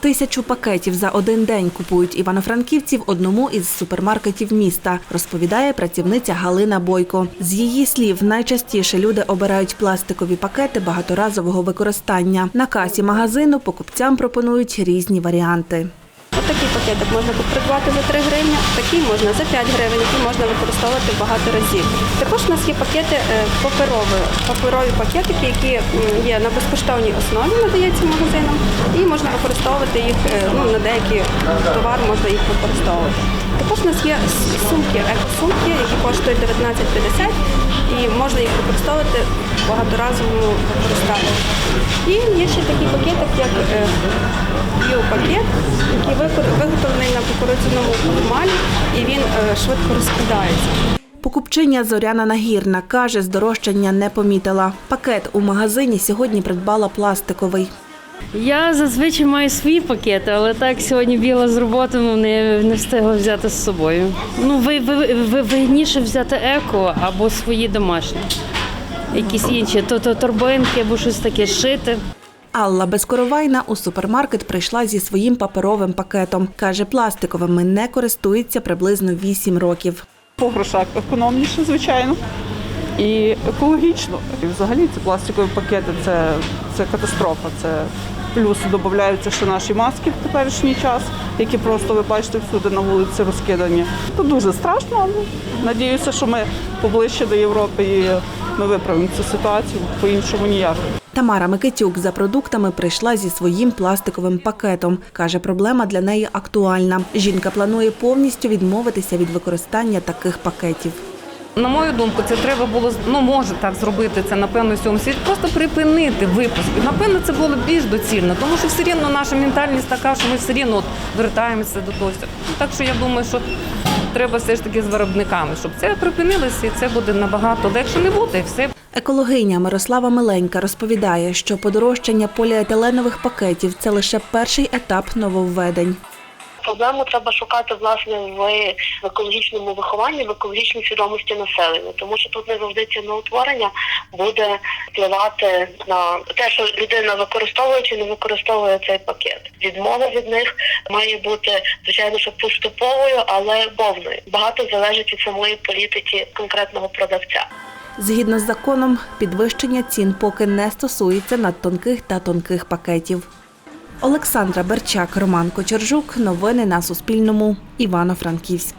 Тисячу пакетів за один день купують івано-франківці в одному із супермаркетів міста, розповідає працівниця Галина Бойко. З її слів, найчастіше люди обирають пластикові пакети багаторазового використання. На касі магазину покупцям пропонують різні варіанти. Такий пакетик можна придбати за 3 гривні, такий можна за 5 гривень, який можна використовувати багато разів. Також у нас є пакети е, паперові, паперові пакетики, які є на безкоштовній основі, надаються магазинам, і можна використовувати їх е, ну, на деякий товар, можна їх використовувати. Також у нас є сумки, екосумки, які коштують 19,50 і можна їх використовувати в багаторазовому використанні. І є ще такий пакетик, як е, біопакет, який виготовлений на кукурудзяному крохмалі і він е, швидко розкладається. Покупчиня Зоряна Нагірна каже, здорожчання не помітила. Пакет у магазині сьогодні придбала пластиковий. Я зазвичай маю свої пакети, але так сьогодні бігла з роботи, ну, не, не встигла взяти з собою. Ну, ви, ви, ви, вигідніше взяти еко або свої домашні. Якісь інші, то, то торбинки або щось таке шити. Алла Безкоровайна у супермаркет прийшла зі своїм паперовим пакетом. Каже, пластиковими не користується приблизно 8 років. По грошах економніше, звичайно, і екологічно. І взагалі ці пластикові пакети це, це катастрофа. Це плюс додаються ще наші маски в теперішній час, які просто ви бачите всюди на вулиці розкидані. Це дуже страшно, але надіюся, що ми поближче до Європи і ми виправимо цю ситуацію, по-іншому ніяк. Тамара Микитюк за продуктами прийшла зі своїм пластиковим пакетом. Каже, проблема для неї актуальна. Жінка планує повністю відмовитися від використання таких пакетів. На мою думку, це треба було ну може так зробити це напевно в цьому світі. Просто припинити випуск. Напевно, це було більш доцільно, тому що все рівно наша ментальність така, що ми все рівно от вертаємося до того. Ну, Так що я думаю, що треба все ж таки з виробниками, щоб це припинилося, і це буде набагато легше не і Все Екологиня Мирослава Миленька розповідає, що подорожчання поліетиленових пакетів це лише перший етап нововведень. Проблему треба шукати власне в екологічному вихованні, в екологічній свідомості населення, тому що тут не завжди ціноутворення буде впливати на те, що людина використовує чи не використовує цей пакет. Відмова від них має бути звичайно, що поступовою, але повною. Багато залежить від самої політики конкретного продавця. Згідно з законом, підвищення цін поки не стосується надтонких та тонких пакетів. Олександра Берчак, Роман Кочержук. Новини на Суспільному. Івано-Франківськ.